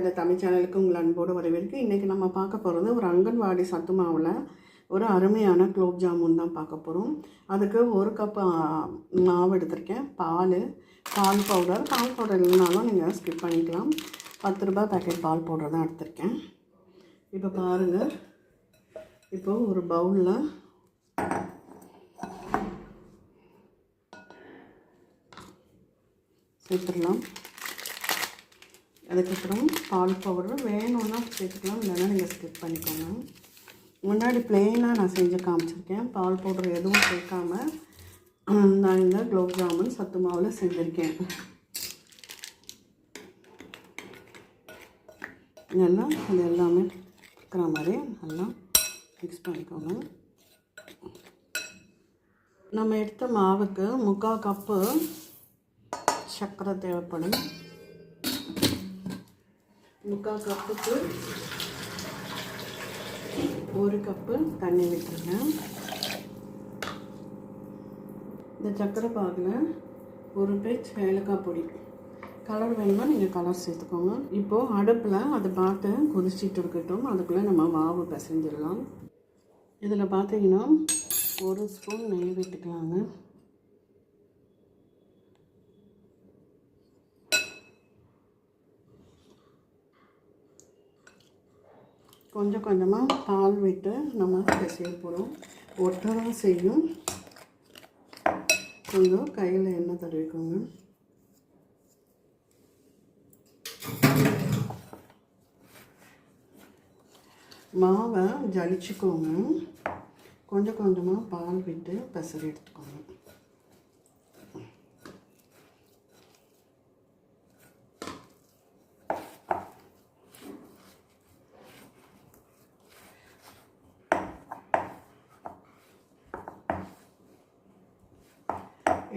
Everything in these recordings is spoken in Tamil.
கதை தமிழ் சேனலுக்கு உங்கள் அன்போடு வரவேற்கு இன்றைக்கி நம்ம பார்க்க போகிறது ஒரு அங்கன்வாடி சத்து மாவில் ஒரு அருமையான குலோப் ஜாமுன் தான் பார்க்க போகிறோம். அதுக்கு ஒரு கப் மாவு எடுத்திருக்கேன். பால் பால் பவுடர் பால் பவுடர் இல்லைனாலும் நீங்கள் ஸ்கிப் பண்ணிக்கலாம். பத்து ரூபாய் பேக்கெட் பால் பவுடர் தான் எடுத்திருக்கேன். இப்போ பாருங்கள் இப்போ ஒரு பவுலில் சேர்த்துடலாம். அதுக்கப்புறம் பால் பவுடர் வேணும்னா சேர்த்துக்கலாம் இல்லைன்னா நீங்கள் ஸ்கிப் பண்ணிக்கோங்க. முன்னாடி பிளெயினாக நான் செஞ்சு காமிச்சிருக்கேன். பால் பவுடர் எதுவும் சேர்க்காம நான் இந்த குலோப் ஜாமுன் சத்து மாவில் செஞ்சுருக்கேன். நல்லா இது எல்லாமே இருக்கிற மாதிரி நல்லா மிக்ஸ் பண்ணிக்கோங்க. நம்ம எடுத்த மாவுக்கு முக்கால் கப்பு சர்க்கரை தேவைப்படும். முக்கால் கப்புக்கு ஒரு கப்பு தண்ணி விட்டுருங்க இந்த சக்கரை பாகில் ஒரு பேச் ஏலக்காய் பொடி. கலர் வேணுமா நீங்கள் கலர் சேர்த்துக்கோங்க. இப்போது அடுப்பில் அதை பார்த்து கொதிச்சிட்டு இருக்கட்டும். அதுக்குள்ளே நம்ம மாவு பிசைஞ்சிடலாம். இதில் பார்த்தீங்கன்னா ஒரு ஸ்பூன் நெய் விட்டுக்கலாங்க. கொஞ்சம் கொஞ்சமாக பால் விட்டு நம்ம பிசைய போகிறோம் ஒட்ட தான் செய்யும். கொஞ்சம் கையில் எண்ணெய் தடவிக்கோங்க. மாவை ஜலிச்சுக்கோங்க. கொஞ்சம் கொஞ்சமாக பால் விட்டு பெசரி எடுத்துக்கோங்க.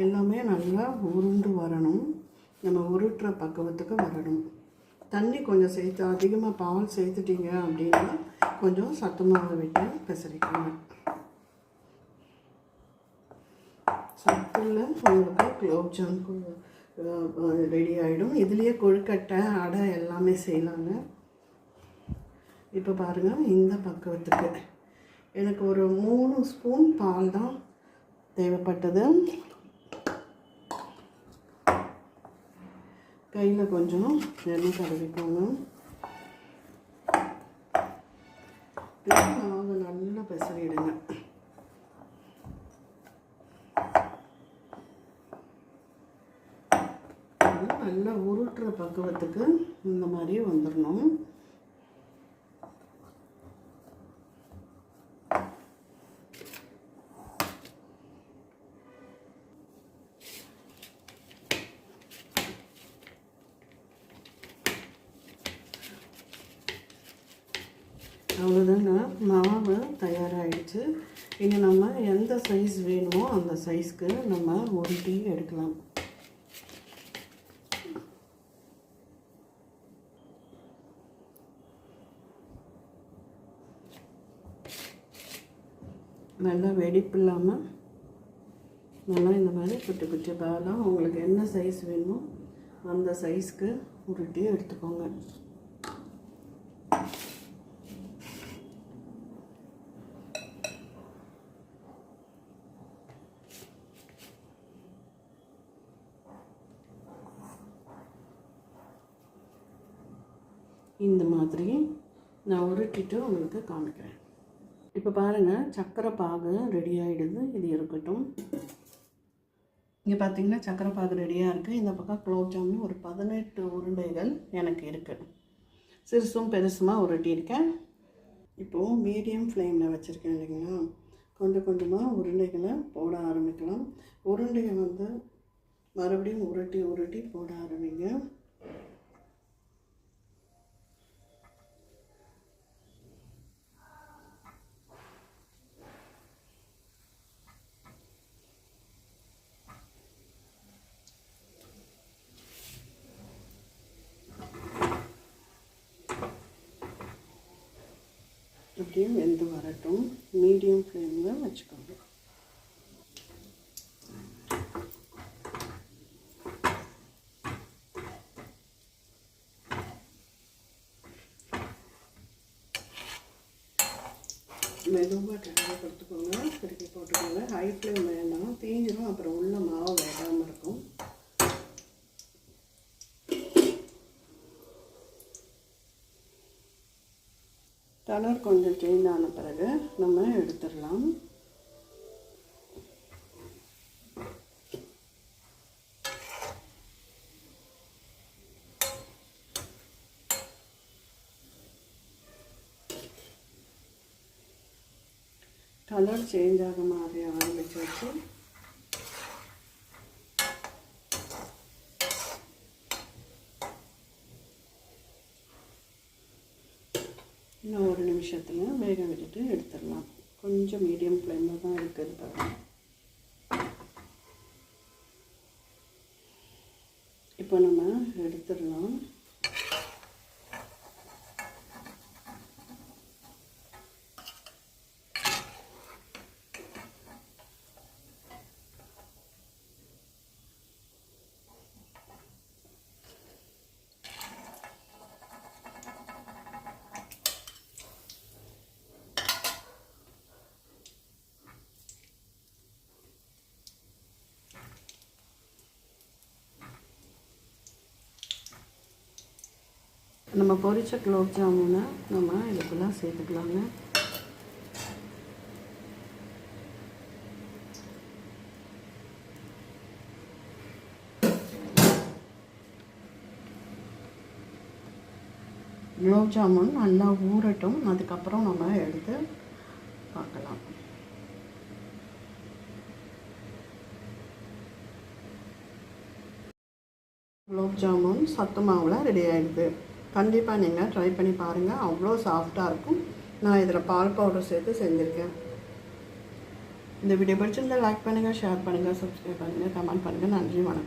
எல்லாமே நல்லா உருண்டு வரணும். நம்ம உருட்டுற பக்குவத்துக்கு வரணும். தண்ணி கொஞ்சம் சேர்த்து அதிகமாக பால் சேர்த்துட்டீங்க அப்படின்னா கொஞ்சம் சத்து விட்டு பெசரிக்கோங்க. சத்தில் உங்களுக்கு குலோப் ஜாம் ரெடி ஆகிடும் இதுலேயே கொழுக்கட்டை அடை எல்லாமே செய்யலாங்க. இப்போ பாருங்கள் இந்த பக்குவத்துக்கு. எனக்கு ஒரு மூணு ஸ்பூன் பால் தான் தேவைப்பட்டது. கையில் கொஞ்சம் எண்ணெய் தடவிக்கோங்க. மாவு நல்லா பெசரிடுங்க நல்லா உருட்டுற பக்குவத்துக்கு இந்த மாதிரி வந்துடணும். அவ்வளோதாங்க மாவு தயாராகிடுச்சு இனி நம்ம எந்த சைஸ் வேணுமோ அந்த சைஸ்க்கு நம்ம உருட்டி எடுக்கலாம். நல்லா வெடிப்பு இல்லாமல் நல்லா இந்த மாதிரி குட்டி குட்டி பாலாக உங்களுக்கு என்ன சைஸ் வேணுமோ அந்த சைஸ்க்கு உருட்டி எடுத்துக்கோங்க. இந்த மாதிரி நான் உருட்டிட்டு உங்களுக்கு காமிக்கிறேன். இப்போ பாருங்கள் சக்கரை பாகு ரெடி ஆகிடுது இது இருக்கட்டும். இங்கே பார்த்தீங்கன்னா சக்கரை பாகு ரெடியாக இருக்குது இந்த பக்கம் குலோப் ஜாமுன் ஒரு பதினெட்டு உருண்டைகள் எனக்கு இருக்குது சிறுசும் பெருசுமாக உருட்டியிருக்கேன். இப்போது மீடியம் ஃப்ளேமில் வச்சுருக்கேன் இல்லைங்களா? கொஞ்சம் கொஞ்சமாக உருண்டைகளை போட ஆரம்பிக்கலாம். உருண்டையை வந்து மறுபடியும் உருட்டி உருட்டி போட ஆரம்பிங்க. அப்படியே வெந்து வரட்டும் மீடியம் ஃப்ளேமில் வச்சுக்கோங்க. மெதுவாக கிளம்பி கொடுத்துக்கோங்க. திருப்பி போட்டுக்கோங்க. ஹை ஃப்ளேம் வேண்டாம் தீஞ்சிரும். அப்புறம் உள்ள கலர் கொஞ்சம் சேஞ்ச் ஆன பிறகு நம்ம எடுத்துடலாம். கலர் சேஞ்ச் ஆக மாதிரி ஆரம்பிச்சாச்சு. இன்னும் ஒரு நிமிஷத்தில் வேக விட்டுட்டு எடுத்துடலாம். கொஞ்சம் மீடியம் ஃப்ளேமில் தான் இருக்குது பாருங்கள் இப்போ நம்ம எடுத்துடலாம். நம்ம பொரிச்ச குலோப் ஜாமுனை நம்ம இதுக்குள்ளே சேர்த்துக்கலாங்க. குலோப் ஜாமுன் நல்லா ஊறட்டும். அதுக்கப்புறம் நம்ம எடுத்து பார்க்கலாம். குலோப் ஜாமுன் சத்து மாவில் ரெடி ஆகிடுது கண்டிப்பாக நீங்கள் ட்ரை பண்ணி பாருங்கள் அவ்வளோ சாஃப்டாக இருக்கும். நான் இதில் பால் பவுடர் சேர்த்து செஞ்சுருக்கேன். இந்த வீடியோ பிடிச்சிருந்தால் லைக் பண்ணுங்கள் ஷேர் பண்ணுங்கள் சப்ஸ்கிரைப் பண்ணுங்கள் கமெண்ட் பண்ணுங்கள் நன்றி வணக்கம்.